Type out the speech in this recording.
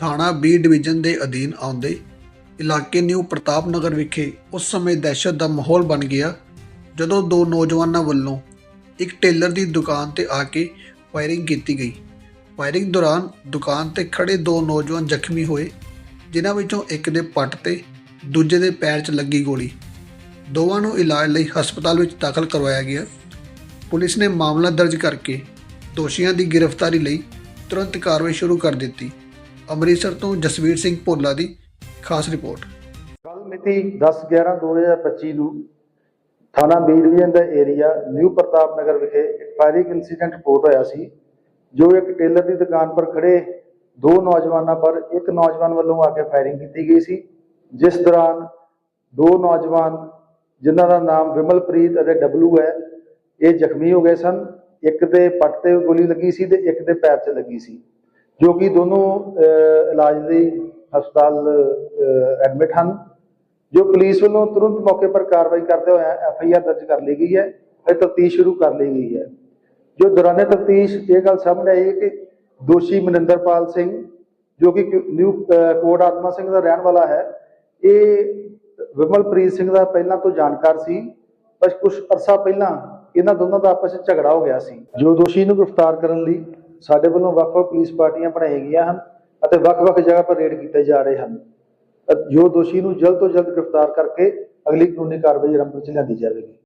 ਥਾਣਾ B division ਦੇ ਅਧੀਨ ਆਉਂਦੇ ਇਲਾਕੇ ਨਿਊ ਪ੍ਰਤਾਪ ਨਗਰ ਵਿਖੇ ਉਸ ਸਮੇਂ ਦਹਿਸ਼ਤ ਦਾ ਮਾਹੌਲ ਬਣ ਗਿਆ ਜਦੋਂ ਦੋ ਨੌਜਵਾਨਾਂ ਵੱਲੋਂ ਇੱਕ ਟੇਲਰ ਦੀ ਦੁਕਾਨ ਤੇ ਆ ਕੇ ਫਾਇਰਿੰਗ ਕੀਤੀ ਗਈ। ਫਾਇਰਿੰਗ ਦੌਰਾਨ ਦੁਕਾਨ ਤੇ ਖੜੇ ਦੋ ਨੌਜਵਾਨ ਜ਼ਖਮੀ ਹੋਏ, ਜਿਨ੍ਹਾਂ ਵਿੱਚੋਂ ਇੱਕ ਦੇ ਪੱਟ ਤੇ ਦੂਜੇ ਦੇ ਪੈਰ 'ਚ ਲੱਗੀ ਗੋਲੀ। ਦੋਵਾਂ ਨੂੰ ਇਲਾਜ ਲਈ ਹਸਪਤਾਲ ਵਿੱਚ ਦਾਖਲ ਕਰਵਾਇਆ ਗਿਆ। ਪੁਲਿਸ ਨੇ ਮਾਮਲਾ ਦਰਜ ਕਰਕੇ ਦੋਸ਼ੀਆਂ ਦੀ ਗ੍ਰਿਫਤਾਰੀ ਲਈ ਤੁਰੰਤ ਕਾਰਵਾਈ ਸ਼ੁਰੂ ਕਰ ਦਿੱਤੀ। ਅੰਮ੍ਰਿਤਸਰ ਤੋਂ ਜਸਵੀਰ ਸਿੰਘ ਭੋਲਾ ਦੀ ਖਾਸ ਰਿਪੋਰਟ। ਕੱਲ ਮਿਤੀ 10/11/2025 ਨੂੰ ਥਾਣਾ ਬੀ ਡਿਵੀਜ਼ਨ ਦਾ ਏਰੀਆ ਨਿਊ ਪ੍ਰਤਾਪ ਨਗਰ ਵਿਖੇ ਇੱਕ ਫਾਇਰਿੰਗ ਇਨਸੀਡੈਂਟ ਰਿਪੋਰਟ ਹੋਇਆ ਸੀ, ਜੋ ਇੱਕ ਟੇਲਰ ਦੀ ਦੁਕਾਨ ਪਰ ਖੜੇ ਦੋ ਨੌਜਵਾਨਾਂ ਪਰ ਇੱਕ ਨੌਜਵਾਨ ਵੱਲੋਂ ਆ ਕੇ ਫਾਇਰਿੰਗ ਕੀਤੀ ਗਈ ਸੀ, ਜਿਸ ਦੌਰਾਨ ਦੋ ਨੌਜਵਾਨ ਜਿਨ੍ਹਾਂ ਦਾ ਨਾਮ ਵਿਮਲਪ੍ਰੀਤ ਅਤੇ ਡਬਲੂ ਹੈ, ਇਹ ਜ਼ਖਮੀ ਹੋ ਗਏ ਸਨ। ਇੱਕ ਦੇ ਪੱਟ ਤੇ ਗੋਲੀ ਲੱਗੀ ਸੀ ਤੇ ਇੱਕ ਦੇ ਪੈਰ 'ਚ ਲੱਗੀ ਸੀ। ਜੋ ਕਿ ਦੋਨੋਂ ਇਲਾਜ ਲਈ ਹਸਪਤਾਲ ਐਡਮਿਟ ਹਨ, ਜੋ ਪੁਲਿਸ ਵੱਲੋਂ ਤੁਰੰਤ ਮੌਕੇ ਪਰ ਕਾਰਵਾਈ ਕਰਦੇ ਹੋਏ ਐਫ ਆਈ ਆਰ ਦਰਜ ਕਰ ਲਈ ਗਈ ਹੈ, ਇਹ ਤਫਤੀਸ਼ ਸ਼ੁਰੂ ਕਰ ਲਈ ਗਈ ਹੈ। ਜੋ ਦੌਰਾਨੇ ਤਫਤੀਸ਼, ਇਹ ਗੱਲ ਸਾਹਮਣੇ ਆਈ ਹੈ ਕਿ ਦੋਸ਼ੀ ਮਨਿੰਦਰਪਾਲ ਸਿੰਘ, ਜੋ ਕਿ ਨਿਊ ਕੋਟ ਆਤਮਾ ਸਿੰਘ ਦਾ ਰਹਿਣ ਵਾਲਾ ਹੈ, ਇਹ ਵਿਮਲਪ੍ਰੀਤ ਸਿੰਘ ਦਾ ਪਹਿਲਾਂ ਤੋਂ ਜਾਣਕਾਰ ਸੀ, ਪਰ ਕੁਝ ਅਰਸਾ ਪਹਿਲਾਂ ਇਹਨਾਂ ਦੋਨਾਂ ਦਾ ਆਪਸ ਵਿੱਚ ਝਗੜਾ ਹੋ ਗਿਆ ਸੀ। ਜੋ ਦੋਸ਼ੀ ਨੂੰ ਗ੍ਰਿਫਤਾਰ ਕਰਨ ਲਈ ਸਾਡੇ ਵੱਲੋਂ ਵੱਖ-ਵੱਖ ਪੁਲਿਸ ਪਾਰਟੀਆਂ ਬਣਾਈਆਂ ਗਈਆਂ ਹਨ ਅਤੇ ਵੱਖ-ਵੱਖ ਜਗ੍ਹਾ ਪਰ ਰੇਡ ਕੀਤੇ ਜਾ ਰਹੇ ਹਨ। ਜੋ ਦੋਸ਼ੀ ਨੂੰ ਜਲਦ ਤੋਂ ਜਲਦ ਗ੍ਰਿਫਤਾਰ ਕਰਕੇ ਅਗਲੀ ਕਾਨੂੰਨੀ ਕਾਰਵਾਈ ਆਰੰਭ ਵਿੱਚ ਲਿਆਂਦੀ ਜਾਵੇਗੀ।